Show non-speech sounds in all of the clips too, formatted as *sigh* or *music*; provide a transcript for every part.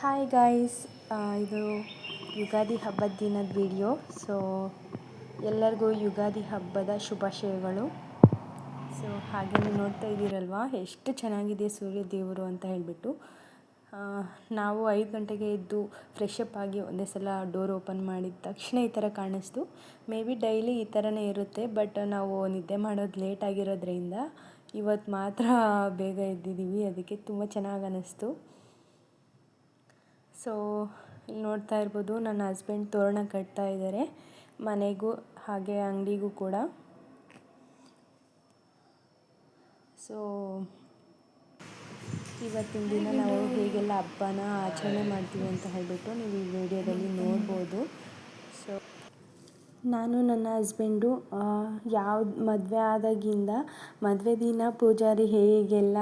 Hi guys ಇದು ಯುಗಾದಿ ಹಬ್ಬದ ದಿನದ ವಿಡಿಯೋ ಸೊ ಎಲ್ಲರಿಗೂ ಯುಗಾದಿ ಹಬ್ಬದ ಶುಭಾಶಯಗಳು. ಸೊ ಹಾಗೆ ನೀವು ನೋಡ್ತಾ ಇದ್ದೀರಲ್ವಾ? ಎಷ್ಟು ಚೆನ್ನಾಗಿದೆ ಸೂರ್ಯ ದೇವರು ಅಂತ ಹೇಳಿಬಿಟ್ಟು. ನಾವು ಐದು ಗಂಟೆಗೆ ಎದ್ದು ಫ್ರೆಶ್ ಅಪ್ ಆಗಿ ಒಂದೇ ಸಲ ಡೋರ್ ಓಪನ್ ಮಾಡಿದ ತಕ್ಷಣ ಈ ಥರ ಕಾಣಿಸ್ತು. ಮೇ ಬಿ ಡೈಲಿ ಈ ಥರನೇ ಇರುತ್ತೆ ಬಟ್ ನಾವು ನಿದ್ದೆ ಮಾಡೋದು ಲೇಟ್ ಆಗಿರೋದ್ರಿಂದ ಇವತ್ತು ಮಾತ್ರ ಬೇಗ ಎದ್ದಿದ್ದೀವಿ ಅದಕ್ಕೆ ತುಂಬ ಚೆನ್ನಾಗಿ ಅನ್ನಿಸ್ತು ಸೊ ನೋಡ್ತಾ ಇರ್ಬೋದು ನನ್ನ ಹಸ್ಬೆಂಡ್ ತೋರಣ ಕಟ್ತಾ ಇದ್ದಾರೆ. ಮನೆಗೂ ಹಾಗೆ ಅಂಗಡಿಗೂ ಕೂಡ. ಸೊ ಇವತ್ತಿನ ದಿನ ನಾವು ಹೇಗೆಲ್ಲ ಹಬ್ಬನ ಆಚರಣೆ ಮಾಡ್ತೀವಿ ಅಂತ ಹೇಳಿಬಿಟ್ಟು ನೀವು ಈ ವಿಡಿಯೋದಲ್ಲಿ ನೋಡ್ಬೋದು. ಸೊ ನಾನು ನನ್ನ ಹಸ್ಬೆಂಡು ಯಾವ್ದು ಮದುವೆ ಆದಾಗಿಂದ ಮದುವೆ ದಿನ ಪೂಜಾರಿ ಹೇಗೆಲ್ಲ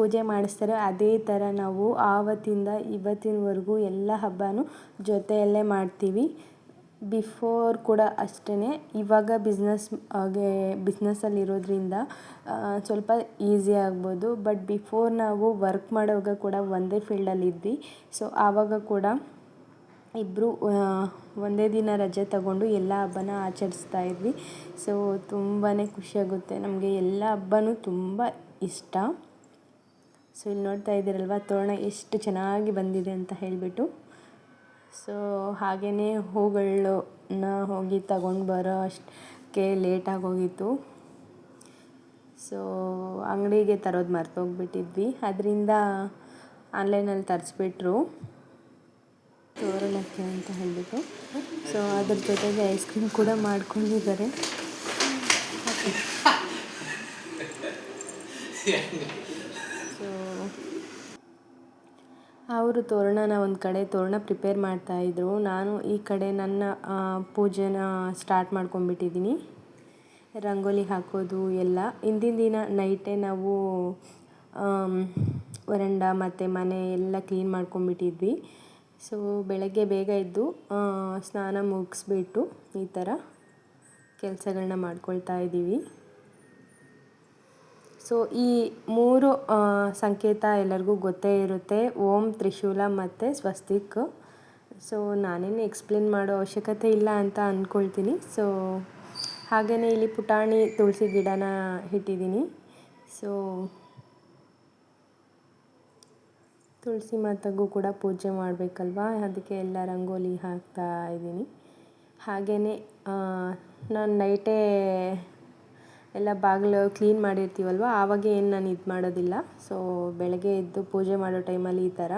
ಪೂಜೆ ಮಾಡಿಸ್ತಾರೆ. ಅದೇ ಥರ ನಾವು ಆವತ್ತಿಂದ ಇವತ್ತಿನವರೆಗೂ ಎಲ್ಲ ಹಬ್ಬನೂ ಜೊತೆಯಲ್ಲೇ ಮಾಡ್ತೀವಿ. ಬಿಫೋರ್ ಕೂಡ ಅಷ್ಟೇ ಇವಾಗ ಬಿಸ್ನೆಸ್, ಹಾಗೆ ಬಿಸ್ನೆಸ್ಸಲ್ಲಿರೋದ್ರಿಂದ ಸ್ವಲ್ಪ ಈಸಿ ಆಗ್ಬೋದು. ಬಟ್ ಬಿಫೋರ್ ನಾವು ವರ್ಕ್ ಮಾಡುವಾಗ ಕೂಡ ಒಂದೇ ಫೀಲ್ಡಲ್ಲಿದ್ವಿ. ಸೊ, ಆವಾಗ ಕೂಡ ಇಬ್ಬರು ಒಂದೇ ದಿನ ರಜೆ ತಗೊಂಡು ಎಲ್ಲ ಹಬ್ಬನ ಆಚರಿಸ್ತಾ ಇದ್ವಿ. ಸೊ ತುಂಬಾ ಖುಷಿಯಾಗುತ್ತೆ ನಮಗೆ ಎಲ್ಲ ಹಬ್ಬನೂ ತುಂಬ ಇಷ್ಟ. ಸೊ ಇಲ್ಲಿ ನೋಡ್ತಾ ಇದ್ದೀರಲ್ವ, ತೋರಣ ಎಷ್ಟು ಚೆನ್ನಾಗಿ ಬಂದಿದೆ ಅಂತ ಹೇಳಿಬಿಟ್ಟು. ಸೊ ಹಾಗೆಯೇ ಹೂಗಳನ್ನ ಹೋಗಿ ತಗೊಂಡು ಬರೋ ಅಷ್ಟಕ್ಕೆ ಲೇಟಾಗಿ ಹೋಗಿತ್ತು. ಸೊ ಅಂಗಡಿಗೆ ತರೋದು ಮರ್ತೋಗ್ಬಿಟ್ಟಿದ್ವಿ. ಅದರಿಂದ ಆನ್ಲೈನಲ್ಲಿ ತರಿಸ್ಬಿಟ್ರು. ತೋರಣಕ್ಕೆ ಅಂತ ಹೇಳಿಬಿಟ್ಟು. ಸೊ ಅದ್ರ ಜೊತೆಗೆ ಐಸ್ ಕ್ರೀಮ್ ಕೂಡ ಮಾಡ್ಕೊಂಡಿದ್ದಾರೆ *laughs* ಸೊ ಅವರು ತೋರಣನ ಒಂದು ಕಡೆ ತೋರಣ ಪ್ರಿಪೇರ್ ಮಾಡ್ತಾಯಿದ್ರು ನಾನು ಈ ಕಡೆ ನನ್ನ ಪೂಜೆನ ಸ್ಟಾರ್ಟ್ ಮಾಡ್ಕೊಂಡ್ಬಿಟ್ಟಿದ್ದೀನಿ ರಂಗೋಲಿ ಹಾಕೋದು ಎಲ್ಲ. ಹಿಂದಿನ ದಿನ ನೈಟೇ ನಾವು ವರಂಡ ಮತ್ತು ಮನೆ ಎಲ್ಲ ಕ್ಲೀನ್ ಮಾಡ್ಕೊಂಡ್ಬಿಟ್ಟಿದ್ವಿ. ಸೊ ಬೆಳಗ್ಗೆ ಬೇಗ ಎದ್ದು ಸ್ನಾನ ಮುಗಿಸ್ಬಿಟ್ಟು ಈ ಥರ ಕೆಲಸಗಳನ್ನ ಮಾಡ್ಕೊಳ್ತಾ ಇದ್ದೀವಿ ಸೊ ಈ ಮೂರು ಸಂಕೇತ ಎಲ್ಲರಿಗೂ ಗೊತ್ತೇ ಇರುತ್ತೆ. ಓಂ ತ್ರಿಶೂಲ ಮತ್ತು ಸ್ವಸ್ತಿಕ್. ಸೊ ನಾನೇನು ಎಕ್ಸ್ಪ್ಲೇನ್ ಮಾಡೋ ಅವಶ್ಯಕತೆ ಇಲ್ಲ ಅಂತ ಅಂದ್ಕೊಳ್ತೀನಿ ಸೊ ಹಾಗೆಯೇ ಇಲ್ಲಿ ಪುಟಾಣಿ ತುಳಸಿ ಗಿಡನ ಇಟ್ಟಿದ್ದೀನಿ. ಸೊ ತುಳಸಿ ಮಾತಗೂ ಕೂಡ ಪೂಜೆ ಮಾಡಬೇಕಲ್ವಾ? ಅದಕ್ಕೆ ಎಲ್ಲ ರಂಗೋಲಿ ಹಾಕ್ತಾ ಇದ್ದೀನಿ. ಹಾಗೆಯೇ ನಾನು ನೈಟೇ ಎಲ್ಲ ಬಾಗಿಲು ಕ್ಲೀನ್ ಮಾಡಿರ್ತೀವಲ್ವ? ಆವಾಗ ಏನು ನಾನು ಇದು ಮಾಡೋದಿಲ್ಲ. ಸೊ ಬೆಳಗ್ಗೆ ಎದ್ದು ಪೂಜೆ ಮಾಡೋ ಟೈಮಲ್ಲಿ ಈ ಥರ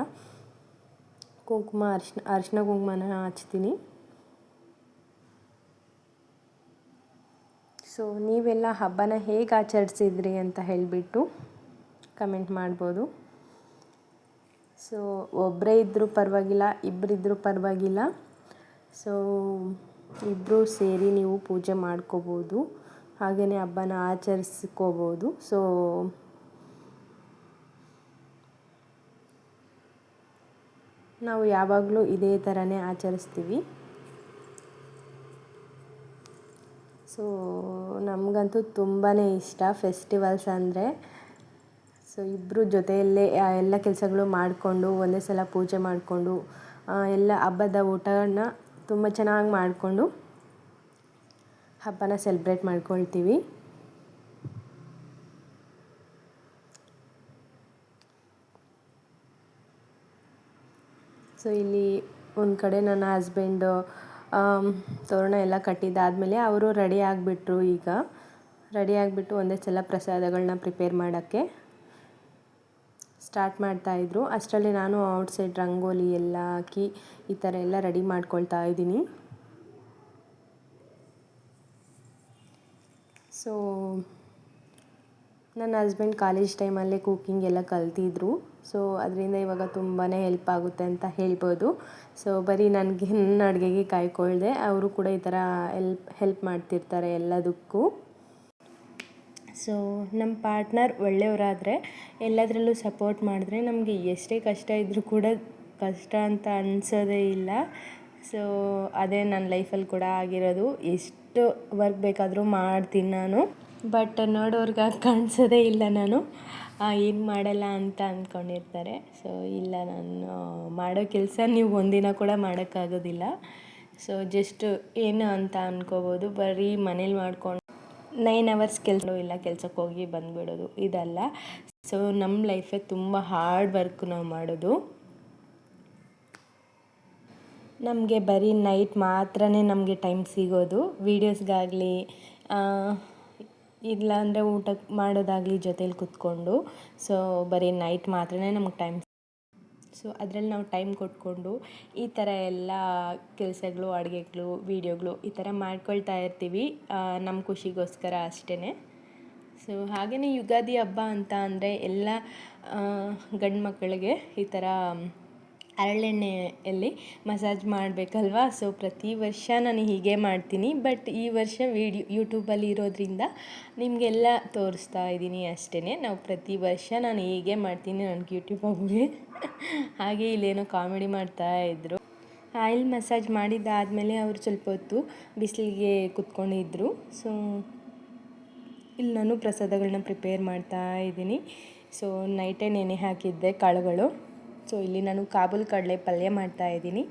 ಕುಂಕುಮ ಅರ್ಶಿನ ಅರಿಶಿನ ಕುಂಕುಮನ ಹಚ್ತೀನಿ. ಸೊ ನೀವೆಲ್ಲ ಹಬ್ಬನ ಹೇಗೆ ಆಚರಿಸಿದ್ರಿ ಅಂತ ಹೇಳಿಬಿಟ್ಟು ಕಮೆಂಟ್ ಮಾಡ್ಬೋದು. ಸೊ ಒಬ್ಬರೇ ಇದ್ದರೂ ಪರವಾಗಿಲ್ಲ ಇಬ್ಬರಿದ್ದರೂ ಪರವಾಗಿಲ್ಲ. ಸೊ ಇಬ್ಬರೂ ಸೇರಿ ನೀವು ಪೂಜೆ ಮಾಡ್ಕೋಬೋದು. ಹಾಗೆಯೇ ಹಬ್ಬನ ಆಚರಿಸ್ಕೋಬೋದು. ಸೊ ನಾವು ಯಾವಾಗಲೂ ಇದೇ ಥರನೇ ಆಚರಿಸ್ತೀವಿ. ಸೊ ನಮಗಂತೂ ತುಂಬಾ ಇಷ್ಟ ಫೆಸ್ಟಿವಲ್ಸ್ ಅಂದರೆ. ಸೊ ಇಬ್ಬರು ಜೊತೆಯಲ್ಲೇ ಎಲ್ಲ ಕೆಲಸಗಳು ಮಾಡಿಕೊಂಡು, ಒಂದೇ ಸಲ ಪೂಜೆ ಮಾಡಿಕೊಂಡು ಎಲ್ಲ ಹಬ್ಬದ ಊಟನ ತುಂಬ ಚೆನ್ನಾಗಿ ಮಾಡಿಕೊಂಡು ಹಬ್ಬನ ಸೆಲೆಬ್ರೇಟ್ ಮಾಡ್ಕೊಳ್ತೀವಿ. ಸೊ ಇಲ್ಲಿ ಒಂದು ಕಡೆ ನನ್ನ ಹಸ್ಬೆಂಡು ತೋರಣ ಎಲ್ಲ ಕಟ್ಟಿದ್ದಾದಮೇಲೆ ಅವರು ರೆಡಿ ಆಗಿಬಿಟ್ರು ಈಗ. ರೆಡಿ ಆಗಿಬಿಟ್ಟು ಒಂದೇ ಸಲ ಪ್ರಸಾದಗಳನ್ನ ಪ್ರಿಪೇರ್ ಮಾಡೋಕ್ಕೆ ಸ್ಟಾರ್ಟ್ ಮಾಡ್ತಾಯಿದ್ರು ಅಷ್ಟರಲ್ಲಿ ನಾನು ಔಟ್ಸೈಡ್ ರಂಗೋಲಿ ಎಲ್ಲ ಹಾಕಿ ಈ ಥರ ಎಲ್ಲ ರೆಡಿ ಮಾಡ್ಕೊಳ್ತಾ ಇದ್ದೀನಿ. ಸೊ ನನ್ನ ಹಸ್ಬೆಂಡ್ ಕಾಲೇಜ್ ಟೈಮಲ್ಲೇ ಕುಕ್ಕಿಂಗ್ ಎಲ್ಲ ಕಲ್ತಿದ್ರು. ಸೊ ಅದರಿಂದ ಇವಾಗ ತುಂಬಾ ಹೆಲ್ಪ್ ಆಗುತ್ತೆ ಅಂತ ಹೇಳ್ಬೋದು. ಸೊ ಬರೀ ನನಗೆ, ನನ್ನ ಅಡುಗೆಗೆ ಕಾಯ್ಕೊಳ್ಳ್ದೆ ಅವರು ಕೂಡ ಈ ಥರ ಎಲ್ಪ್ ಹೆಲ್ಪ್ ಮಾಡ್ತಿರ್ತಾರೆ ಎಲ್ಲದಕ್ಕೂ. ಸೊ ನಮ್ಮ ಪಾರ್ಟ್ನರ್ ಒಳ್ಳೆಯವರಾದರೆ ಎಲ್ಲದರಲ್ಲೂ ಸಪೋರ್ಟ್ ಮಾಡಿದ್ರೆ ನಮಗೆ ಎಷ್ಟೇ ಕಷ್ಟ ಇದ್ದರೂ ಕೂಡ ಕಷ್ಟ ಅಂತ ಅನ್ಸೋದೇ ಇಲ್ಲ. ಸೊ ಅದೇ ನನ್ನ ಲೈಫಲ್ಲಿ ಕೂಡ ಆಗಿರೋದು. ಎಷ್ಟು ವರ್ಕ್ ಬೇಕಾದರೂ ಮಾಡ್ತೀನಿ ನಾನು. ಬಟ್ ನೋಡೋರ್ಗೆ ಕಾಣಿಸೋದೇ ಇಲ್ಲ ನಾನು. ಏನು ಮಾಡಲ್ಲ ಅಂತ ಅಂದ್ಕೊಂಡಿರ್ತಾರೆ ಸೊ ಇಲ್ಲ ನಾನು ಮಾಡೋ ಕೆಲಸ ನೀವು ಒಂದಿನ ಕೂಡ ಮಾಡೋಕ್ಕಾಗೋದಿಲ್ಲ. ಸೊ ಜಸ್ಟ್ ಏನು ಅಂತ ಅಂದ್ಕೋಬೋದು ಬರೀ ಮನೇಲಿ ಮಾಡ್ಕೊಂಡು ನೈನ್ ಅವರ್ಸ್ ಕೆಲಸ ಇಲ್ಲ ಕೆಲ್ಸಕ್ಕೆ ಹೋಗಿ ಬಂದುಬಿಡೋದು ಇದಲ್ಲ. ಸೊ ನಮ್ಮ ಲೈಫೇ ತುಂಬ ಹಾರ್ಡ್ ವರ್ಕ್ ನಾವು ಮಾಡೋದು. ನಮಗೆ ಬರೀ ನೈಟ್ ಮಾತ್ರ ನಮಗೆ ಟೈಮ್ ಸಿಗೋದು. ವೀಡಿಯೋಸ್ಗಾಗಲಿ ಇಲ್ಲಾಂದರೆ ಊಟ ಮಾಡೋದಾಗಲಿ ಜೊತೇಲಿ ಕೂತ್ಕೊಂಡು. ಸೊ ಬರೀ ನೈಟ್ ಮಾತ್ರ ನಮಗೆ ಟೈಮ್ ಸೊ ಅದರಲ್ಲಿ ನಾವು ಟೈಮ್ ಕೊಟ್ಕೊಂಡು ಈ ಥರ ಎಲ್ಲ ಕೆಲಸಗಳು, ಅಡುಗೆಗಳು ವೀಡಿಯೋಗಳು ಈ ಥರ ಮಾಡ್ಕೊಳ್ತಾ ಇರ್ತೀವಿ. ನಮ್ಮ ಖುಷಿಗೋಸ್ಕರ ಅಷ್ಟೇ ಸೊ ಹಾಗೆಯೇ ಯುಗಾದಿ ಹಬ್ಬ ಅಂತ ಅಂದರೆ ಎಲ್ಲ ಗಂಡು ಮಕ್ಕಳಿಗೆ ಈ ಥರ ಹರಳೆಣ್ಣೆಯಲ್ಲಿ ಮಸಾಜ್ ಮಾಡಬೇಕಲ್ವಾ? ಸೊ ಪ್ರತಿ ವರ್ಷ ನಾನು ಹೀಗೆ ಮಾಡ್ತೀನಿ. ಬಟ್ ಈ ವರ್ಷ ವೀಡಿಯೋ ಯೂಟ್ಯೂಬಲ್ಲಿ ಇರೋದ್ರಿಂದ ನಿಮಗೆಲ್ಲ ತೋರಿಸ್ತಾ ಇದ್ದೀನಿ ಅಷ್ಟೇ ನಾವು ಪ್ರತಿ ವರ್ಷ ನಾನು ಹೀಗೆ ಮಾಡ್ತೀನಿ. ನನ್ನ ಯೂಟ್ಯೂಬ್ ಹೋಗಿ ಹಾಗೆ ಇಲ್ಲೇನೋ ಕಾಮಿಡಿ ಮಾಡ್ತಾ ಇದ್ದರು ಆಯಿಲ್ ಮಸಾಜ್ ಮಾಡಿದ್ದಾದಮೇಲೆ ಅವರು ಸ್ವಲ್ಪ ಹೊತ್ತು ಬಿಸಿಲಿಗೆ ಕುತ್ಕೊಂಡಿದ್ದರು ಸೊ ಇಲ್ಲಿ ನಾನು ಪ್ರಸಾದಗಳನ್ನ ಪ್ರಿಪೇರ್ ಮಾಡ್ತಾ ಇದ್ದೀನಿ. ಸೊ ನೈಟೇ ನೆನೆ ಹಾಕಿದ್ದೆ? ಕಾಳುಗಳು. ಸೊ ಇಲ್ಲಿ ನಾನು ಕಾಬೂಲ್ ಕಡಲೆ ಪಲ್ಯ ಮಾಡ್ತಾ ಇದ್ದೀನಿ.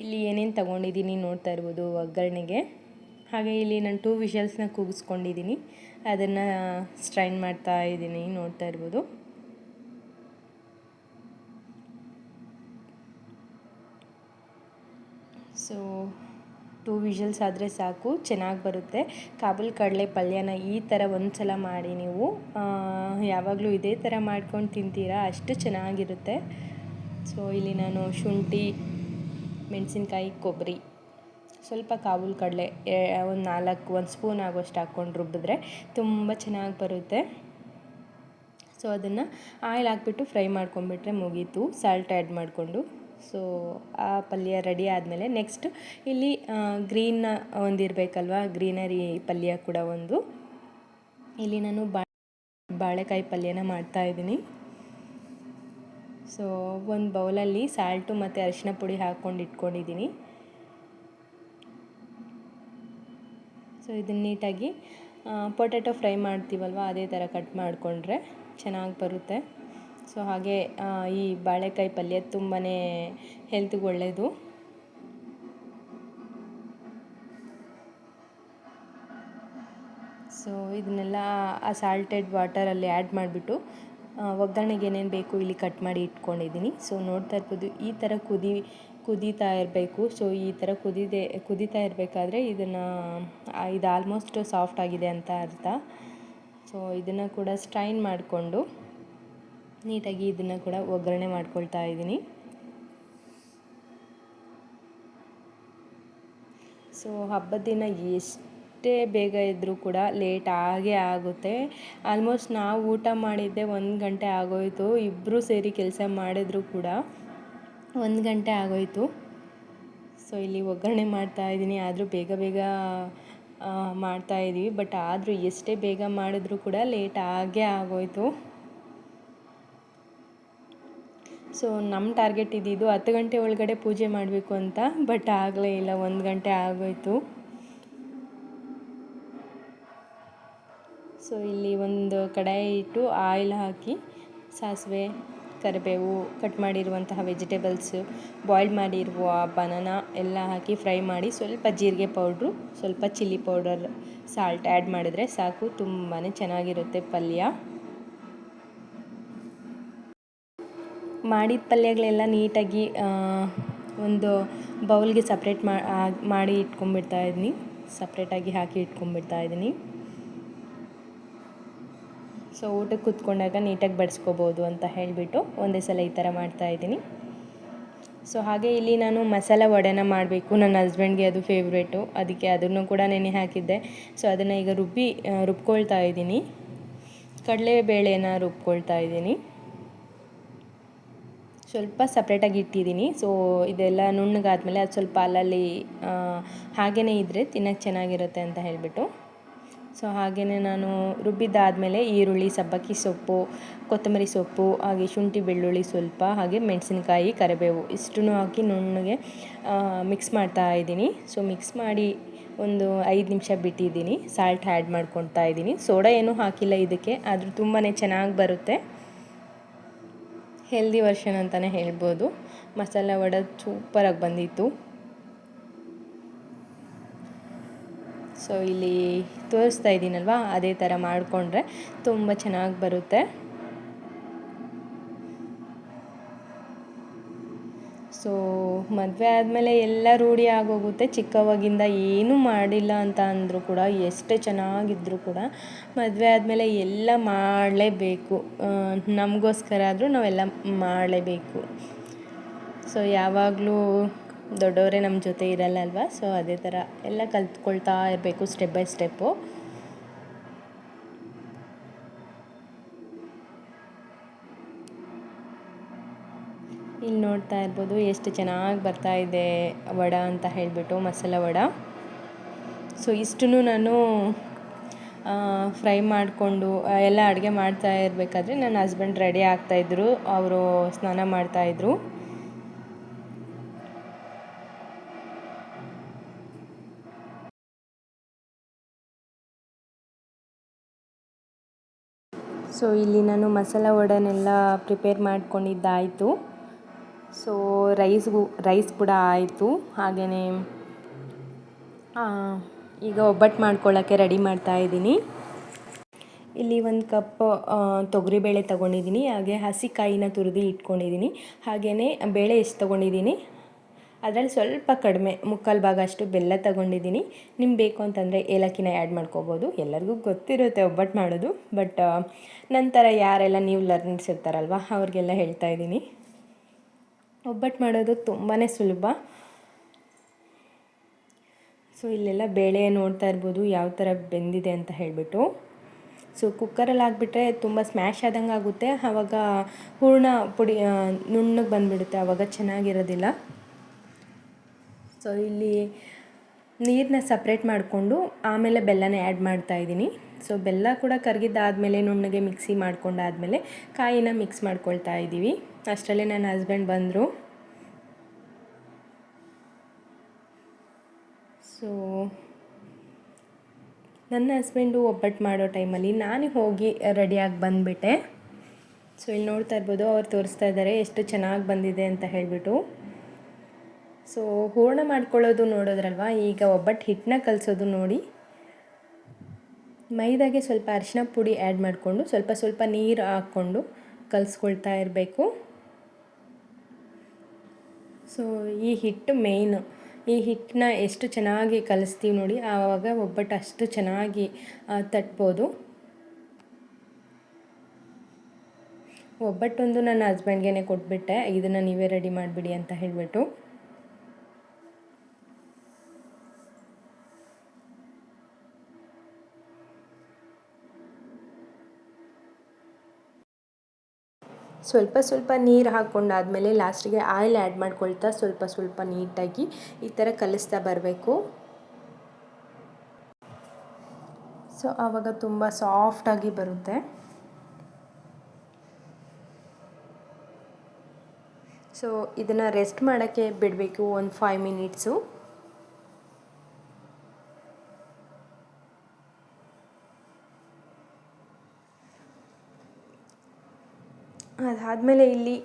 ಇಲ್ಲಿ ಏನೇನು ತೊಗೊಂಡಿದ್ದೀನಿ ನೋಡ್ತಾ ಇರ್ಬೋದು ಒಗ್ಗರಣೆಗೆ. ಹಾಗೆ ಇಲ್ಲಿ ನಾನು ಟೂ ವಿಷಲ್ಸ್ನ ಕೂಗಿಸ್ಕೊಂಡಿದ್ದೀನಿ. ಅದನ್ನು ಸ್ಟ್ರೈನ್ ಮಾಡ್ತಾ ಇದ್ದೀನಿ ನೋಡ್ತಾ ಇರ್ಬೋದು. ಸೊ ಟೂ ವಿಷಲ್ಸ್ ಆದರೆ ಸಾಕು, ಚೆನ್ನಾಗಿ ಬರುತ್ತೆ. ಕಾಬೂಲ್ ಕಡಲೆ ಪಲ್ಯನ ಈ ಥರ ಒಂದು ಸಲ ಮಾಡಿ ನೀವು ಯಾವಾಗಲೂ ಇದೇ ಥರ ಮಾಡ್ಕೊಂಡು ತಿಂತೀರಾ, ಅಷ್ಟು ಚೆನ್ನಾಗಿರುತ್ತೆ. ಸೊ ಇಲ್ಲಿ ನಾನು ಶುಂಠಿ, ಮೆಣಸಿನ್ಕಾಯಿ, ಕೊಬ್ಬರಿ, ಸ್ವಲ್ಪ ಕಾಬೂಲ್ ಕಡಲೆ ಒಂದು ನಾಲ್ಕು, ಒಂದು ಸ್ಪೂನ್ ಆಗೋಷ್ಟು ಹಾಕ್ಕೊಂಡು ರುಬ್ಬಿದ್ರೆ ತುಂಬ ಚೆನ್ನಾಗಿ ಬರುತ್ತೆ. ಸೊ ಅದನ್ನು ಆಯಿಲ್ ಹಾಕ್ಬಿಟ್ಟು ಫ್ರೈ ಮಾಡ್ಕೊಂಬಿಟ್ರೆ ಮುಗೀತು. ಸಾಲ್ಟ್ ಆ್ಯಡ್ ಮಾಡಿಕೊಂಡು ಸೊ ಆ ಪಲ್ಯ ರೆಡಿ ಆದಮೇಲೆ ನೆಕ್ಸ್ಟ್ ಇಲ್ಲಿ ಗ್ರೀನ್ ಒಂದಿರಬೇಕಲ್ವ ಗ್ರೀನರಿ ಪಲ್ಯ ಕೂಡ ಒಂದು. ಇಲ್ಲಿ ನಾನು ಬಾಳೆಕಾಯಿ ಪಲ್ಯನ ಮಾಡ್ತಾಯಿದ್ದೀನಿ ಸೊ ಒಂದು ಬೌಲಲ್ಲಿ ಸಾಲ್ಟು ಮತ್ತು ಅರಿಶಿನ ಪುಡಿ ಹಾಕ್ಕೊಂಡು ಇಟ್ಕೊಂಡಿದ್ದೀನಿ. ಸೊ ಇದನ್ನು ನೀಟಾಗಿ ಪೊಟ್ಯಾಟೊ ಫ್ರೈ ಮಾಡ್ತೀವಲ್ವ? ಅದೇ ಥರ ಕಟ್ ಮಾಡಿಕೊಂಡ್ರೆ ಚೆನ್ನಾಗಿ ಬರುತ್ತೆ. ಸೊ ಹಾಗೆ ಈ ಬಾಳೆಕಾಯಿ ಪಲ್ಯ ತುಂಬಾ ಹೆಲ್ತ್ಗೆ ಒಳ್ಳೆಯದು ಸೊ ಇದನ್ನೆಲ್ಲ ಆ ಸಾಲ್ಟೆಡ್ ವಾಟರಲ್ಲಿ ಆ್ಯಡ್ ಮಾಡಿಬಿಟ್ಟು ಒಗ್ಗರಣೆಗೆ ಏನೇನು ಬೇಕು ಇಲ್ಲಿ ಕಟ್ ಮಾಡಿ ಇಟ್ಕೊಂಡಿದ್ದೀನಿ. ಸೊ ನೋಡ್ತಾ ಇರ್ಬೋದು, ಈ ಥರ ಕುದಿ, ಕುದೀತಾ ಇರಬೇಕು. ಸೊ ಈ ಥರ ಕುದಿದೆ, ಕುದೀತಾ ಇರಬೇಕಾದ್ರೆ ಇದನ್ನು ಇದು ಆಲ್ಮೋಸ್ಟ್ ಸಾಫ್ಟ್ ಆಗಿದೆ ಅಂತ ಅರ್ಥ. ಸೊ ಇದನ್ನು ಕೂಡ ಸ್ಟ್ರೈನ್ ಮಾಡಿಕೊಂಡು ನೀಟಾಗಿ ಇದನ್ನು ಕೂಡ ಒಗ್ಗರಣೆ ಮಾಡ್ಕೊಳ್ತಾ ಇದ್ದೀನಿ. ಸೊ ಹಬ್ಬದ ದಿನ ಎಷ್ಟೇ ಬೇಗ ಇದ್ದರೂ ಕೂಡ ಲೇಟ್ ಆಗೇ ಆಗುತ್ತೆ. ಆಲ್ಮೋಸ್ಟ್ ನಾವು ಊಟ ಮಾಡಿದ್ದೆ ಒಂದು ಗಂಟೆ ಆಗೋಯಿತು. ಇಬ್ಬರೂ ಸೇರಿ ಕೆಲಸ ಮಾಡಿದ್ರು ಕೂಡ ಒಂದು ಗಂಟೆ ಆಗೋಯಿತು. ಸೊ ಇಲ್ಲಿ ಒಗ್ಗರಣೆ ಮಾಡ್ತಾ ಇದ್ದೀನಿ. ಆದರೂ ಬೇಗ ಬೇಗ ಮಾಡ್ತಾ ಇದ್ದೀವಿ ಬಟ್ ಆದರೂ ಎಷ್ಟೇ ಬೇಗ ಮಾಡಿದ್ರು ಕೂಡ ಲೇಟ್ ಆಗೇ ಆಗೋಯಿತು. ಸೊ ನಮ್ಮ ಟಾರ್ಗೆಟ್ ಇದ್ದಿದ್ದು ಹತ್ತು ಗಂಟೆ ಒಳಗಡೆ ಪೂಜೆ ಮಾಡಬೇಕು ಅಂತ, ಬಟ್ ಆಗಲೇ ಇಲ್ಲ, ಒಂದು ಗಂಟೆ ಆಗೋಯ್ತು. ಸೊ ಇಲ್ಲಿ ಒಂದು ಕಡಾಯಿ ಇಟ್ಟು ಆಯಿಲ್ ಹಾಕಿ, ಸಾಸಿವೆ, ಕರಿಬೇವು ಕಟ್ ಮಾಡಿರುವಂತಹ ವೆಜಿಟೇಬಲ್ಸು ಬಾಯ್ಲ್ ಮಾಡಿರುವ ಬನಾನ ಎಲ್ಲ ಹಾಕಿ ಫ್ರೈ ಮಾಡಿ, ಸ್ವಲ್ಪ ಜೀರಿಗೆ ಪೌಡ್ರು ಸ್ವಲ್ಪ ಚಿಲ್ಲಿ ಪೌಡರ್ ಸಾಲ್ಟ್ ಆ್ಯಡ್ ಮಾಡಿದರೆ ಸಾಕು ತುಂಬಾ ಚೆನ್ನಾಗಿರುತ್ತೆ ಪಲ್ಯ. ಮಾಡಿದ ಪಲ್ಯಗಳೆಲ್ಲ ನೀಟಾಗಿ ಒಂದು ಬೌಲ್ಗೆ ಸಪ್ರೇಟ್ ಮಾಡಿ ಇಟ್ಕೊಂಡ್ಬಿಡ್ತಾ ಇದ್ದೀನಿ. ಸಪ್ರೇಟಾಗಿ ಹಾಕಿ ಇಟ್ಕೊಂಡ್ಬಿಡ್ತಾ ಇದ್ದೀನಿ. ಸೊ ಊಟಕ್ಕೆ ಕೂತ್ಕೊಂಡಾಗ ನೀಟಾಗಿ ಬಡಿಸ್ಕೋಬೋದು ಅಂತ ಹೇಳಿಬಿಟ್ಟು ಒಂದೇ ಸಲ ಈ ಥರ ಮಾಡ್ತಾಯಿದ್ದೀನಿ ಸೊ ಹಾಗೆ ಇಲ್ಲಿ ನಾನು ಮಸಾಲ ವಡೆನ ಮಾಡಬೇಕು. ನನ್ನ ಹಸ್ಬೆಂಡ್ಗೆ ಅದು ಫೇವ್ರೇಟು ಅದಕ್ಕೆ ಅದನ್ನು ಕೂಡ ನೆನೆ ಹಾಕಿದ್ದೆ. ಸೊ ಅದನ್ನು ಈಗ ರುಬ್ಬಿ ರುಬ್ಕೊಳ್ತಾ ಇದ್ದೀನಿ. ಕಡಲೆಬೇಳೆನ ರುಬ್ಕೊಳ್ತಾ ಇದ್ದೀನಿ. ಸ್ವಲ್ಪ ಸಪ್ರೇಟಾಗಿ ಇಟ್ಟಿದ್ದೀನಿ. ಸೊ ಇದೆಲ್ಲ ನುಣ್ಣಗಾದ್ಮೇಲೆ ಅದು ಸ್ವಲ್ಪ ಅಲ್ಲಲ್ಲಿ ಹಾಗೇ ಇದ್ದರೆ ತಿನ್ನೋಕ್ಕೆ ಚೆನ್ನಾಗಿರುತ್ತೆ ಅಂತ ಹೇಳಿಬಿಟ್ಟು. ಸೊ ಹಾಗೆಯೇ ನಾನು ರುಬ್ಬಿದ್ದಾದಮೇಲೆ ಈರುಳ್ಳಿ, ಸಬ್ಬಕ್ಕಿ ಸೊಪ್ಪು, ಕೊತ್ತಂಬರಿ ಸೊಪ್ಪು, ಹಾಗೆ ಶುಂಠಿ ಬೆಳ್ಳುಳ್ಳಿ ಸ್ವಲ್ಪ, ಹಾಗೆ ಮೆಣಸಿನ್ಕಾಯಿ, ಕರಿಬೇವು ಇಷ್ಟನ್ನು ಹಾಕಿ ನುಣ್ಣಗೆ ಮಿಕ್ಸ್ ಮಾಡ್ತಾ ಇದ್ದೀನಿ. ಸೊ ಮಿಕ್ಸ್ ಮಾಡಿ ಒಂದು ಐದು ನಿಮಿಷ ಬಿಟ್ಟಿದ್ದೀನಿ. ಸಾಲ್ಟ್ ಆ್ಯಡ್ ಮಾಡ್ಕೊತಾ ಇದ್ದೀನಿ. ಸೋಡಾ ಏನೂ ಹಾಕಿಲ್ಲ ಇದಕ್ಕೆ, ಆದರೂ ತುಂಬಾ ಚೆನ್ನಾಗಿ ಬರುತ್ತೆ. ಹೆಲ್ದಿ ವರ್ಷನ್ ಅಂತಲೇ ಹೇಳ್ಬೋದು. ಮಸಾಲ ವಡೆ ಸೂಪರಾಗಿ ಬಂದಿತ್ತು. ಸೊ ಇಲ್ಲಿ ತೋರಿಸ್ತಾ ಇದ್ದೀನಲ್ವಾ? ಅದೇ ಥರ ಮಾಡಿಕೊಂಡ್ರೆ ತುಂಬ ಚೆನ್ನಾಗಿ ಬರುತ್ತೆ. ಸೊ ಮದುವೆ ಆದಮೇಲೆ ಎಲ್ಲ ರೂಢಿ ಆಗೋಗುತ್ತೆ. ಚಿಕ್ಕವಾಗಿಂದ ಏನೂ ಮಾಡಿಲ್ಲ ಅಂತ ಅಂದರೂ ಕೂಡ, ಎಷ್ಟೇ ಚೆನ್ನಾಗಿದ್ದರೂ ಕೂಡ ಮದುವೆ ಆದಮೇಲೆ ಎಲ್ಲ ಮಾಡಲೇಬೇಕು. ನಮಗೋಸ್ಕರ ಆದರೂ ನಾವೆಲ್ಲ ಮಾಡಲೇಬೇಕು. ಸೊ ಯಾವಾಗಲೂ ದೊಡ್ಡವರೇ ನಮ್ಮ ಜೊತೆ ಇರಲ್ಲ ಅಲ್ವಾ? ಸೊ ಅದೇ ಥರ ಎಲ್ಲ ಕಲ್ತ್ಕೊಳ್ತಾ ಇರಬೇಕು ಸ್ಟೆಪ್ ಬೈ ಸ್ಟೆಪ್ಪು ಇಲ್ಲಿ ನೋಡ್ತಾ ಇರ್ಬೋದು ಎಷ್ಟು ಚೆನ್ನಾಗಿ ಬರ್ತಾ ಇದೆ ವಡ ಅಂತ ಹೇಳಿಬಿಟ್ಟು ಮಸಾಲ ವಡ. ಸೊ ಇಷ್ಟನ್ನು ನಾನು ಫ್ರೈ ಮಾಡಿಕೊಂಡು ಎಲ್ಲ ಅಡುಗೆ ಮಾಡ್ತಾ ಇರಬೇಕಾದ್ರೆ ನನ್ನ ಹಸ್ಬೆಂಡ್ ರೆಡಿ ಆಗ್ತಾಯಿದ್ರು ಅವರು ಸ್ನಾನ ಮಾಡ್ತಾಯಿದ್ರು ಸೊ ಇಲ್ಲಿ ನಾನು ಮಸಾಲ ವಡನೆಲ್ಲ ಪ್ರಿಪೇರ್ ಮಾಡ್ಕೊಂಡಿದ್ದಾಯಿತು. ಸೊ ರೈಸ್ಗೂ ರೈಸ್ ಕೂಡ ಆಯಿತು. ಹಾಗೆಯೇ ಈಗ ಒಬ್ಬಟ್ಟು ಮಾಡ್ಕೊಳ್ಳೋಕ್ಕೆ ರೆಡಿ ಮಾಡ್ತಾ ಇದ್ದೀನಿ. ಇಲ್ಲಿ ಒಂದು ಕಪ್ ತೊಗರಿಬೇಳೆ ತೊಗೊಂಡಿದ್ದೀನಿ. ಹಾಗೆ ಹಸಿ ಕಾಯಿನ ತುರಿದು ಇಟ್ಕೊಂಡಿದ್ದೀನಿ. ಹಾಗೆಯೇ ಬೇಳೆ ಎಷ್ಟು ತೊಗೊಂಡಿದ್ದೀನಿ? ಅದರಲ್ಲಿ ಸ್ವಲ್ಪ ಕಡಿಮೆ, ಮುಕ್ಕಾಲು ಭಾಗ ಅಷ್ಟು ಬೆಲ್ಲ ತಗೊಂಡಿದ್ದೀನಿ. ನಿಮ್ಗೆ ಬೇಕು ಅಂತಂದರೆ ಏಲಕ್ಕಿನ ಆ್ಯಡ್ ಮಾಡ್ಕೋಬೋದು. ಎಲ್ಲರಿಗೂ ಗೊತ್ತಿರುತ್ತೆ ಒಬ್ಬಟ್ಟು ಮಾಡೋದು. ಬಟ್ ನಂತರ ಯಾರೆಲ್ಲ ನೀವು ಲರ್ನಿಂಗ್ಸ್ ಇರ್ತಾರಲ್ವ, ಅವ್ರಿಗೆಲ್ಲ ಹೇಳ್ತಾ ಇದ್ದೀನಿ. ಒಬ್ಬಟ್ಟು ಮಾಡೋದು ತುಂಬಾ ಸುಲಭ. ಸೊ ಇಲ್ಲೆಲ್ಲ ಬೇಳೆ ನೋಡ್ತಾ ಇರ್ಬೋದು, ಯಾವ ಥರ ಬೆಂದಿದೆ ಅಂತ ಹೇಳಿಬಿಟ್ಟು. ಸೊ ಕುಕ್ಕರಲ್ಲಿ ಹಾಕ್ಬಿಟ್ರೆ ತುಂಬ ಸ್ಮ್ಯಾಶ್ ಆದಂಗೆ ಆಗುತ್ತೆ. ಆವಾಗ ಹೂರ್ಣ ಪುಡಿ ನುಣ್ಣಗೆ ಬಂದುಬಿಡುತ್ತೆ, ಆವಾಗ ಚೆನ್ನಾಗಿರೋದಿಲ್ಲ. ಸೊ ಇಲ್ಲಿ ನೀರನ್ನ ಸಪ್ರೇಟ್ ಮಾಡಿಕೊಂಡು ಆಮೇಲೆ ಬೆಲ್ಲನ ಆ್ಯಡ್ ಮಾಡ್ತಾ ಇದ್ದೀನಿ. ಸೊ ಬೆಲ್ಲ ಕೂಡ ಕರಗಿದ್ದಾದಮೇಲೆ ನುಣ್ಣಗೆ ಮಿಕ್ಸಿ ಮಾಡ್ಕೊಂಡಾದಮೇಲೆ ಕಾಯಿನ ಮಿಕ್ಸ್ ಮಾಡ್ಕೊಳ್ತಾ ಇದ್ದೀವಿ. ಅಷ್ಟರಲ್ಲೇ ನನ್ನ ಹಸ್ಬೆಂಡ್ ಬಂದರು. ಸೊ ನನ್ನ ಹಸ್ಬೆಂಡು ಒಬ್ಬಟ್ಟು ಮಾಡೋ ಟೈಮಲ್ಲಿ ನಾನು ಹೋಗಿ ರೆಡಿಯಾಗಿ ಬಂದುಬಿಟ್ಟೆ. ಸೊ ಇಲ್ಲಿ ನೋಡ್ತಾ ಇರ್ಬೋದು, ಅವ್ರು ತೋರಿಸ್ತಾ ಇದ್ದಾರೆ ಎಷ್ಟು ಚೆನ್ನಾಗಿ ಬಂದಿದೆ ಅಂತ ಹೇಳಿಬಿಟ್ಟು. ಸೊ ಹೂರ್ಣ ಮಾಡ್ಕೊಳ್ಳೋದು ನೋಡೋದ್ರಲ್ವ? ಈಗ ಒಬ್ಬಟ್ಟು ಹಿಟ್ಟನ್ನ ಕಲಿಸೋದು ನೋಡಿ. ಮೈದಾಗೆ ಸ್ವಲ್ಪ ಅರಿಶಿನ ಪುಡಿ ಆ್ಯಡ್ ಮಾಡಿಕೊಂಡು ಸ್ವಲ್ಪ ಸ್ವಲ್ಪ ನೀರು ಹಾಕ್ಕೊಂಡು ಕಲಿಸ್ಕೊಳ್ತಾ ಇರಬೇಕು. ಸೊ ಈ ಹಿಟ್ಟು ಮೇಯ್ನ್ ಈ ಹಿಟ್ಟನ್ನ ಎಷ್ಟು ಚೆನ್ನಾಗಿ ಕಲಿಸ್ತೀವಿ ನೋಡಿ, ಆವಾಗ ಒಬ್ಬಟ್ಟು ಅಷ್ಟು ಚೆನ್ನಾಗಿ ತಟ್ಬೋದು. ಒಬ್ಬಟ್ಟೊಂದು ನನ್ನ ಹಸ್ಬೆಂಡ್ಗೆ ಕೊಟ್ಬಿಟ್ಟೆ, ಇದನ್ನು ನೀವೇ ರೆಡಿ ಮಾಡಿಬಿಡಿ ಅಂತ ಹೇಳಿಬಿಟ್ಟು. ಸ್ವಲ್ಪ ಸ್ವಲ್ಪ ನೀರು ಹಾಕ್ಕೊಂಡಾದಮೇಲೆ ಲಾಸ್ಟಿಗೆ ಆಯಿಲ್ ಆ್ಯಡ್ ಮಾಡ್ಕೊಳ್ತಾ ಸ್ವಲ್ಪ ಸ್ವಲ್ಪ ನೀಟಾಗಿ ಈ ಥರ ಕಲಿಸ್ತಾ ಬರಬೇಕು. ಸೊ ಆವಾಗ ತುಂಬ ಸಾಫ್ಟಾಗಿ ಬರುತ್ತೆ. ಸೊ ಇದನ್ನು ರೆಸ್ಟ್ ಮಾಡೋಕ್ಕೆ ಬಿಡಬೇಕು ಒಂದು ಫೈವ್ ಮಿನಿಟ್ಸು ಅದಾದಮೇಲೆ ಇಲ್ಲಿ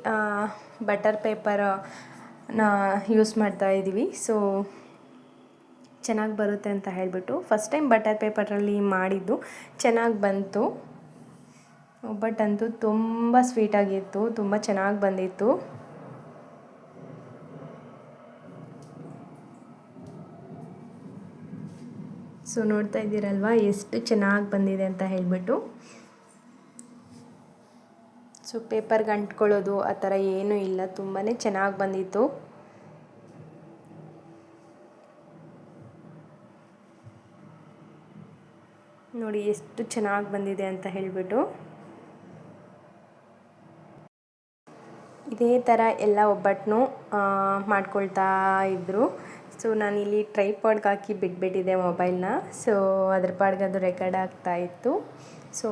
ಬಟರ್ ಪೇಪರನ್ನ ಯೂಸ್ ಮಾಡ್ತಾ ಇದ್ದೀವಿ ಸೊ ಚೆನ್ನಾಗಿ ಬರುತ್ತೆ ಅಂತ ಹೇಳಿಬಿಟ್ಟು ಫಸ್ಟ್ ಟೈಮ್ ಬಟರ್ ಪೇಪರಲ್ಲಿ ಮಾಡಿದ್ದು ಚೆನ್ನಾಗಿ ಬಂತು. ಒಬ್ಬಟ್ಟಂತೂ ತುಂಬ ಸ್ವೀಟಾಗಿತ್ತು ತುಂಬ ಚೆನ್ನಾಗಿ ಬಂದಿತ್ತು. ಸೊ ನೋಡ್ತಾ ಇದ್ದೀರಲ್ವ, ಎಷ್ಟು ಚೆನ್ನಾಗಿ ಬಂದಿದೆ ಅಂತ ಹೇಳಿಬಿಟ್ಟು. ಸೊ ಪೇಪರ್ಗೆ ಅಂಟ್ಕೊಳ್ಳೋದು ಆ ಥರ ಏನೂ ಇಲ್ಲ. ತುಂಬಾ ಚೆನ್ನಾಗಿ ಬಂದಿತ್ತು. ನೋಡಿ ಎಷ್ಟು ಚೆನ್ನಾಗಿ ಬಂದಿದೆ ಅಂತ ಹೇಳಿಬಿಟ್ಟು. ಇದೇ ಥರ ಎಲ್ಲ ಒಬ್ಬಟ್ಟನ್ನು ಮಾಡ್ಕೊಳ್ತಾ ಇದ್ದರು ಸೊ ನಾನಿಲ್ಲಿ ಟ್ರೈಪಾಡ್ಗೆ ಹಾಕಿ ಬಿಟ್ಬಿಟ್ಟಿದ್ದೆ ಮೊಬೈಲ್ನ ಸೊ ಅದ್ರ ಪಾಡ್ಗೆ ಅದು ರೆಕಾರ್ಡ್ ಆಗ್ತಾ ಇತ್ತು. ಸೊ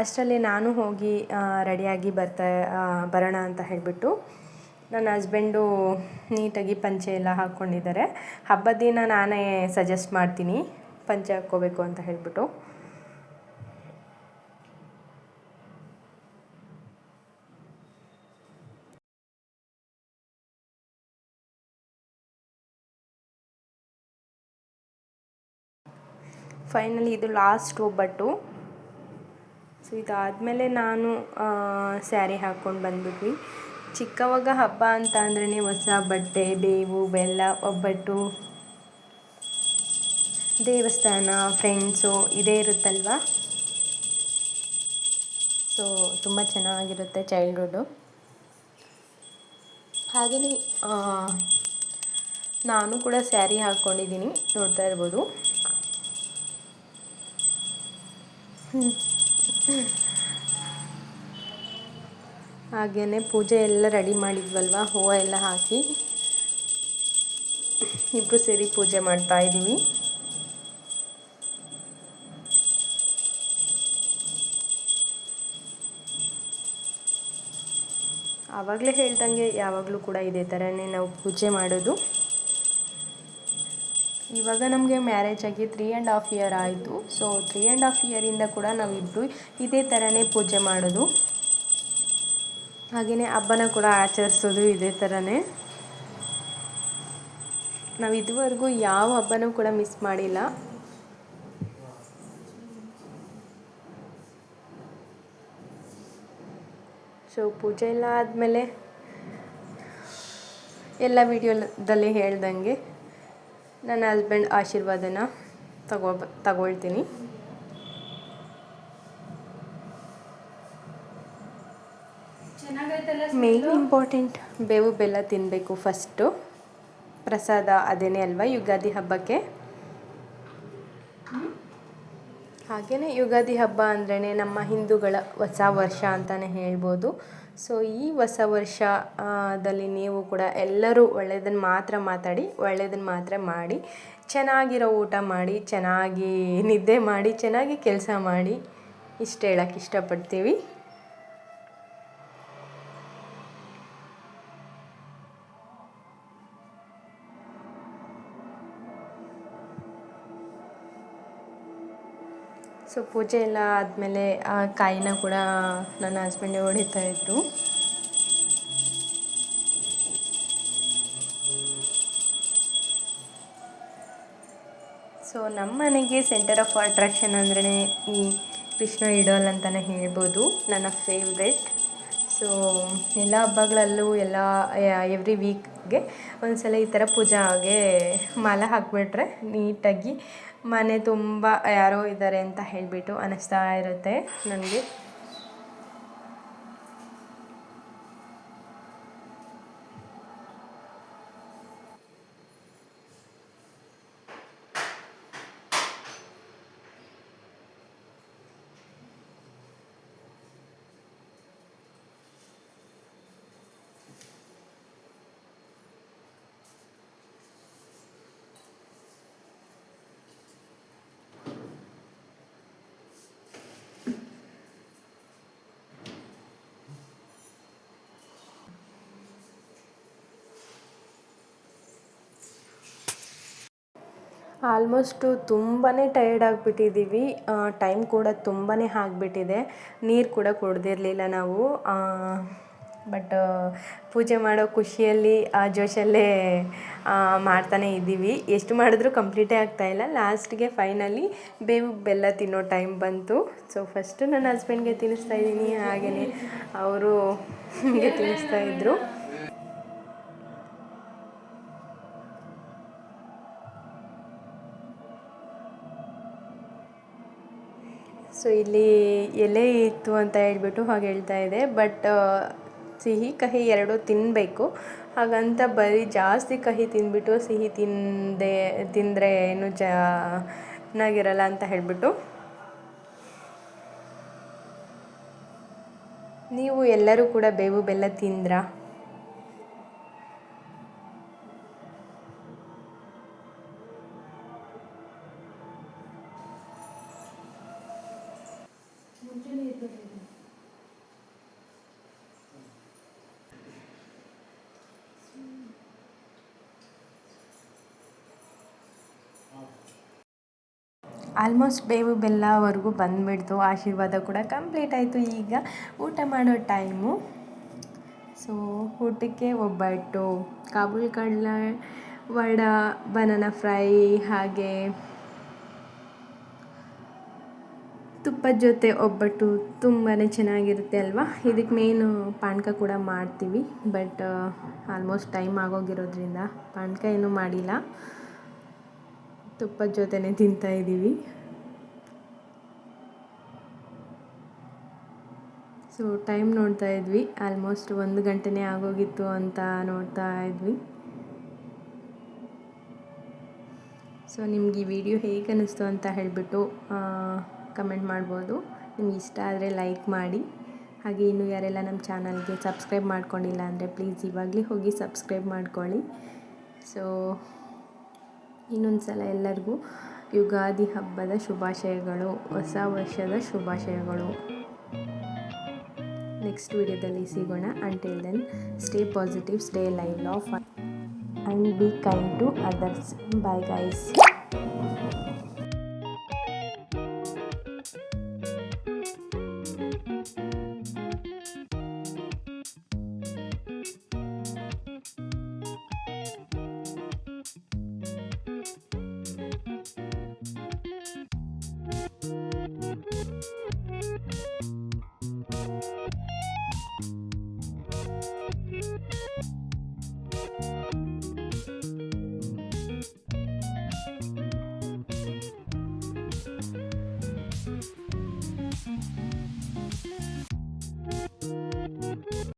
ಅಷ್ಟರಲ್ಲಿ ನಾನು ಹೋಗಿ ರೆಡಿಯಾಗಿ ಬರ್ತಾ ಬರೋಣ ಅಂತ ಹೇಳಿಬಿಟ್ಟು ನನ್ನ ಹಸ್ಬೆಂಡು ನೀಟಾಗಿ ಪಂಚೆ ಎಲ್ಲ ಹಾಕ್ಕೊಂಡಿದ್ದಾರೆ. ಹಬ್ಬದ ದಿನ ನಾನೇ ಸಜೆಸ್ಟ್ ಮಾಡ್ತೀನಿ, ಪಂಚೆ ಹಾಕ್ಕೋಬೇಕು ಅಂತ ಹೇಳಿಬಿಟ್ಟು. ಫೈನಲಿ ಇದು ಲಾಸ್ಟ್ ಒಬ್ಬಟ್ಟು. ಸೊ ಇದಾದಮೇಲೆ ನಾನು ಸ್ಯಾರಿ ಹಾಕ್ಕೊಂಡು ಬಂದ್ಬಿಟ್ವಿ. ಚಿಕ್ಕವಾಗ ಹಬ್ಬ ಅಂತ ಅಂದ್ರೆ ಹೊಸ ಬಟ್ಟೆ, ಬೇವು, ಬೆಲ್ಲ, ಒಬ್ಬಟ್ಟು, ದೇವಸ್ಥಾನ ಫ್ರೆಂಡ್ಸು ಇದೇ ಇರುತ್ತಲ್ವ? ಸೊ ತುಂಬ ಚೆನ್ನಾಗಿರುತ್ತೆ ಚೈಲ್ಡ್ಹುಡ್ಡು ಹಾಗೆಯೇ ನಾನು ಕೂಡ ಸ್ಯಾರಿ ಹಾಕ್ಕೊಂಡಿದ್ದೀನಿ ನೋಡ್ತಾ ಇರ್ಬೋದು. ಹಾಗೆಯೇ ಪೂಜೆ ಎಲ್ಲ ರೆಡಿ ಮಾಡಿದ್ವಲ್ವ? ಹೂವು ಎಲ್ಲ ಹಾಕಿ ಇಬ್ಬರು ಸೇರಿ ಪೂಜೆ ಮಾಡ್ತಾ ಇದ್ದೀವಿ. ಆವಾಗಲೇ ಹೇಳ್ದಂಗೆ ಯಾವಾಗಲೂ ಕೂಡ ಇದೇ ಥರನೇ ನಾವು ಪೂಜೆ ಮಾಡೋದು. ಇವಾಗ ನಮಗೆ ಮ್ಯಾರೇಜ್ ಆಗಿ ತ್ರೀ ಆ್ಯಂಡ್ ಹಾಫ್ ಇಯರ್ ಆಯಿತು. ಸೊ ತ್ರೀ ಆ್ಯಂಡ್ ಹಾಫ್ ಇಯರಿಂದ ಕೂಡ ನಾವಿಬ್ಬರು ಇದೇ ಥರನೇ ಪೂಜೆ ಮಾಡೋದು. ಹಾಗೆಯೇ ಹಬ್ಬನ ಕೂಡ ಆಚರಿಸೋದು ಇದೇ ಥರನೇ ನಾವು ಇದುವರೆಗೂ ಯಾವ ಹಬ್ಬನೂ ಕೂಡ ಮಿಸ್ ಮಾಡಿಲ್ಲ. ಸೊ ಪೂಜೆ ಎಲ್ಲ ಆದಮೇಲೆ ಎಲ್ಲ ವಿಡಿಯೋದಲ್ಲಿ ಹೇಳ್ದಂಗೆ. ನನ್ನ ಹಸ್ಬೆಂಡ್ ಆಶೀರ್ವಾದನ ತಗೋಬ ತಗೊಳ್ತೀನಿ. ಮೇನ್ ಇಂಪಾರ್ಟೆಂಟ್ ಬೇವು ಬೆಲ್ಲ ತಿನ್ನಬೇಕು ಫಸ್ಟು ಪ್ರಸಾದ ಅದೇನೇ ಅಲ್ವಾ? ಯುಗಾದಿ ಹಬ್ಬಕ್ಕೆ. ಹಾಗೆಯೇ ಯುಗಾದಿ ಹಬ್ಬ ಅಂದ್ರೇ ನಮ್ಮ ಹಿಂದೂಗಳ ಹೊಸ ವರ್ಷ ಅಂತಲೇ ಹೇಳ್ಬೋದು. ಸೊ ಈ ಹೊಸ ವರ್ಷದಲ್ಲಿ ನೀವು ಕೂಡ ಎಲ್ಲರೂ ಒಳ್ಳೆಯದನ್ನು ಮಾತ್ರ ಮಾತಾಡಿ ಒಳ್ಳೆಯದನ್ನು ಮಾತ್ರ ಮಾಡಿ, ಚೆನ್ನಾಗಿರೋ ಊಟ ಮಾಡಿ, ಚೆನ್ನಾಗಿ ನಿದ್ದೆ ಮಾಡಿ, ಚೆನ್ನಾಗಿ ಕೆಲಸ ಮಾಡಿ ಇಷ್ಟು ಹೇಳಕ್ಕೆ ಇಷ್ಟಪಡ್ತೀವಿ. ಸೊ ಪೂಜೆ ಎಲ್ಲ ಆದಮೇಲೆ ಆ ಕಾಯಿನ ಕೂಡ ನನ್ನ ಹಸ್ಬೆಂಡೇ ಹೊಡಿತಾ ಇದ್ದರು ಸೊ ನಮ್ಮ ಮನೆಗೆ ಸೆಂಟರ್ ಆಫ್ ಅಟ್ರಾಕ್ಷನ್ ಅಂದ್ರೆ ಈ ಕೃಷ್ಣ ಇಡೋಲ್ ಅಂತಲೇ ಹೇಳ್ಬೋದು, ನನ್ನ ಫೇವ್ರೆಟ್ ಸೊ ಎಲ್ಲ ಹಬ್ಬಗಳಲ್ಲೂ ಎಲ್ಲ ಎವ್ರಿ ವೀಕ್ಗೆ ಒಂದು ಸಲ ಈ ಥರ ಪೂಜಾಗೆ ಮಾಲೆ ಹಾಕಿಬಿಟ್ರೆ ನೀಟಾಗಿ ಮನೆ ತುಂಬ ಯಾರೋ ಇದ್ದಾರೆ ಅಂತ ಹೇಳಿಬಿಟ್ಟು ಅನ್ನಿಸ್ತಾ ಇರುತ್ತೆ ನನಗೆ. ಆಲ್ಮೋಸ್ಟು ತುಂಬಾ ಟಯರ್ಡ್ ಆಗಿಬಿಟ್ಟಿದ್ದೀವಿ. ಟೈಮ್ ಕೂಡ ತುಂಬಾ ಆಗಿಬಿಟ್ಟಿದೆ. ನೀರು ಕೂಡ ಕುಡ್ದಿರಲಿಲ್ಲ ನಾವು. ಬಟ್, ಪೂಜೆ ಮಾಡೋ ಖುಷಿಯಲ್ಲಿ ಆ ಜೋಶಲ್ಲೇ ಮಾಡ್ತಾನೇ ಇದ್ದೀವಿ. ಎಷ್ಟು ಮಾಡಿದ್ರೂ ಕಂಪ್ಲೀಟೇ ಆಗ್ತಾಯಿಲ್ಲ ಲಾಸ್ಟ್ಗೆ ಫೈನಲಿ ಬೇವು ಬೆಲ್ಲ ತಿನ್ನೋ ಟೈಮ್ ಬಂತು. ಸೊ, ಫಸ್ಟು ನನ್ನ ಹಸ್ಬೆಂಡ್ಗೆ ತಿನ್ನಿಸ್ತಾ ಇದ್ದೀನಿ. ಹಾಗೆಯೇ ಅವರು ತಿನ್ನಿಸ್ತಾ ಇದ್ದರು ಸೊ ಇಲ್ಲಿ ಎಲೆ ಇತ್ತು ಅಂತ ಹೇಳ್ಬಿಟ್ಟು ಹಾಗೆ ಹೇಳ್ತಾ ಇದೆ. ಬಟ್ ಸಿಹಿ ಕಹಿ ಎರಡೂ ತಿನ್ನಬೇಕು ಹಾಗಂತ ಬರೀ ಜಾಸ್ತಿ ಕಹಿ ತಿಂದ್ಬಿಟ್ಟು ಸಿಹಿ ತಿಂದೆ, ತಿಂದರೆ ಏನು ಚೆನ್ನಾಗಿರಲ್ಲ ಅಂತ ಹೇಳಿಬಿಟ್ಟು. ನೀವು ಎಲ್ಲರೂ ಕೂಡ ಬೇವು ಬೆಲ್ಲ ತಿಂದ್ರಾ? ಆಲ್ಮೋಸ್ಟ್ ಬೇವು ಬೆಲ್ಲವರೆಗೂ ಬಂದುಬಿಡ್ತು. ಆಶೀರ್ವಾದ ಕೂಡ ಕಂಪ್ಲೀಟ್ ಆಯಿತು ಈಗ. ಊಟ ಮಾಡೋ ಟೈಮು. ಸೊ ಊಟಕ್ಕೆ ಒಬ್ಬಟ್ಟು, ಕಾಬೂಲ್ ಕಡಲೆ ವಡ, ಬನಾನ ಫ್ರೈ, ಹಾಗೆ ತುಪ್ಪದ ಜೊತೆ ಒಬ್ಬಟ್ಟು ತುಂಬಾ ಚೆನ್ನಾಗಿರುತ್ತೆ ಅಲ್ವಾ? ಇದಕ್ಕೆ ಮೇನು ಪಾನಕ ಕೂಡ ಮಾಡ್ತೀವಿ. ಬಟ್ ಆಲ್ಮೋಸ್ಟ್ ಟೈಮ್ ಆಗೋಗಿರೋದ್ರಿಂದ ಪಾನಕ ಏನೂ ಮಾಡಿಲ್ಲ. ತುಪ್ಪದ ಜೊತೆನೆ ತಿಂತಾ ಇದ್ದೀವಿ. ಸೊ ಟೈಮ್ ನೋಡ್ತಾ ಇದ್ವಿ. ಆಲ್ಮೋಸ್ಟ್ ಒಂದು ಗಂಟೆನೇ ಆಗೋಗಿತ್ತು ಅಂತ ನೋಡ್ತಾ ಇದ್ವಿ. ಸೊ ನಿಮ್ಗೆ ಈ ವಿಡಿಯೋ ಹೇಗೆ ಅನ್ನಿಸ್ತು ಅಂತ ಹೇಳಿಬಿಟ್ಟು ಕಮೆಂಟ್ ಮಾಡ್ಬೋದು. ನಿಮ್ಗೆ ಇಷ್ಟ ಆದರೆ ಲೈಕ್ ಮಾಡಿ. ಹಾಗೆ ಇನ್ನು ಯಾರೆಲ್ಲ ನಮ್ಮ ಚಾನಲ್ಗೆ ಸಬ್ಸ್ಕ್ರೈಬ್ ಮಾಡ್ಕೊಂಡಿಲ್ಲ ಅಂದರೆ ಪ್ಲೀಸ್ ಇವಾಗಲೇ ಹೋಗಿ ಸಬ್ಸ್ಕ್ರೈಬ್ ಮಾಡ್ಕೊಳ್ಳಿ. ಸೊ ಇನ್ನೊಂದು ಸಲ ಎಲ್ಲರಿಗೂ ಯುಗಾದಿ ಹಬ್ಬದ ಶುಭಾಶಯಗಳು, ಹೊಸ ವರ್ಷದ ಶುಭಾಶಯಗಳು. ನೆಕ್ಸ್ಟ್ ವಿಡಿಯೋದಲ್ಲಿ ಸಿಗೋಣ. Until then stay positive stay live laugh and be kind to others bye guys